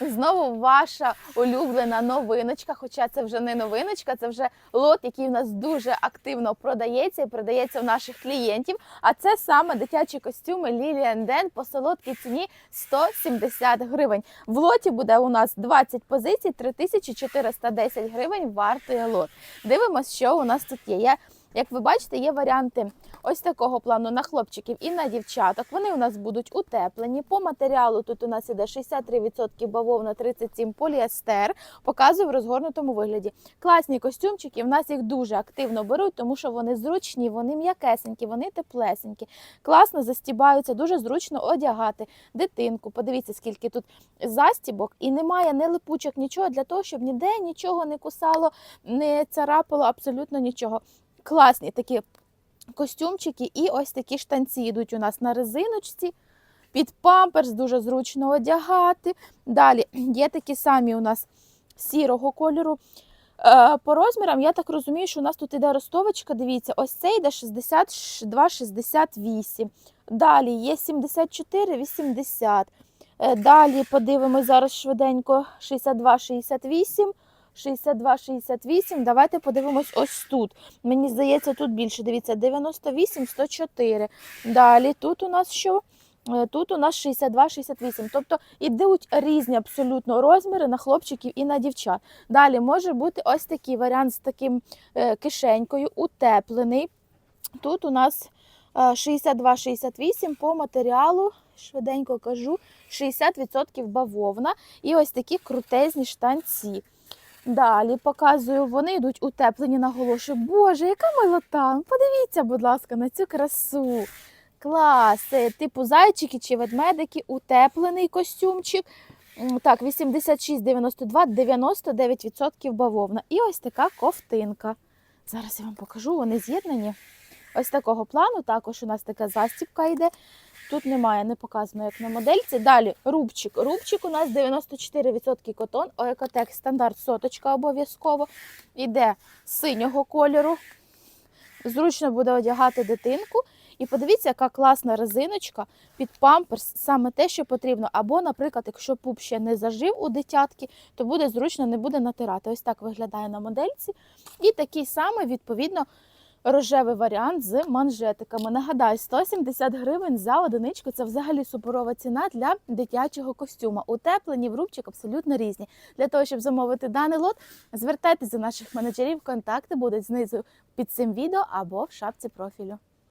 Знову ваша улюблена новиночка. Хоча це вже не новиночка, це вже лот, який у нас дуже активно продається і продається у наших клієнтів. А це саме дитячі костюми Lilian Den по солодкій ціні 170 гривень. В лоті буде у нас 20 позицій, 3410 гривень вартує лот. Дивимось, що у нас тут є. Я як ви бачите, є варіанти ось такого плану на хлопчиків і на дівчаток. Вони у нас будуть утеплені. По матеріалу тут у нас іде 63% бавовна, 37% поліестер. Показую в розгорнутому вигляді. Класні костюмчики. В нас їх дуже активно беруть, тому що вони зручні, вони м'якесенькі, вони теплесенькі. Класно застібаються, дуже зручно одягати дитинку. Подивіться, скільки тут застібок, і немає не липучок, нічого для того, щоб ніде нічого не кусало, не царапало, абсолютно нічого. Класні такі костюмчики і ось такі штанці йдуть у нас на резиночці. Під памперс дуже зручно одягати. Далі є такі самі у нас сірого кольору. Е, По розмірам, я так розумію, що у нас тут іде ростовочка. Дивіться, ось це йде 62-68. Далі є 74-80. Е, Далі подивимось зараз швиденько 62-68. 62-68. Давайте подивимось ось тут. Мені здається, тут більше. Дивіться, 98-104. Далі тут у нас що? Е, Тут у нас 62-68. Тобто ідуть різні абсолютно розміри на хлопчиків і на дівчат. Далі може бути ось такий варіант з таким е, кишенькою, утеплений. Тут у нас е, 62-68 по матеріалу, швиденько кажу, 60% бавовна і ось такі крутезні штанці. Далі показую, вони йдуть утеплені, наголошую. Боже, яка милота! Подивіться, будь ласка, на цю красу. Клас! Типу зайчики чи ведмедики, утеплений костюмчик. Так, 86,92, 99% бавовна. І ось така ковтинка. Зараз я вам покажу, вони з'єднані. Ось такого плану. Також у нас така застібка йде. Тут немає, не показано, як на модельці. Далі рубчик. Рубчик у нас 94% котон, Оекотек стандарт соточка обов'язково. Іде синього кольору. Зручно буде одягати дитинку. І подивіться, яка класна резиночка під памперс, саме те, що потрібно. Або, наприклад, якщо пуп ще не зажив у дитятки, то буде зручно, не буде натирати. Ось так виглядає на модельці. І такий самий, відповідно, рожевий варіант з манжетиками. Нагадаю, 170 гривень за одиничку це взагалі суперова ціна для дитячого костюма. Утеплені в рубчик абсолютно різні. Для того, щоб замовити даний лот, звертайтеся до наших менеджерів. Контакти будуть знизу під цим відео або в шапці профілю.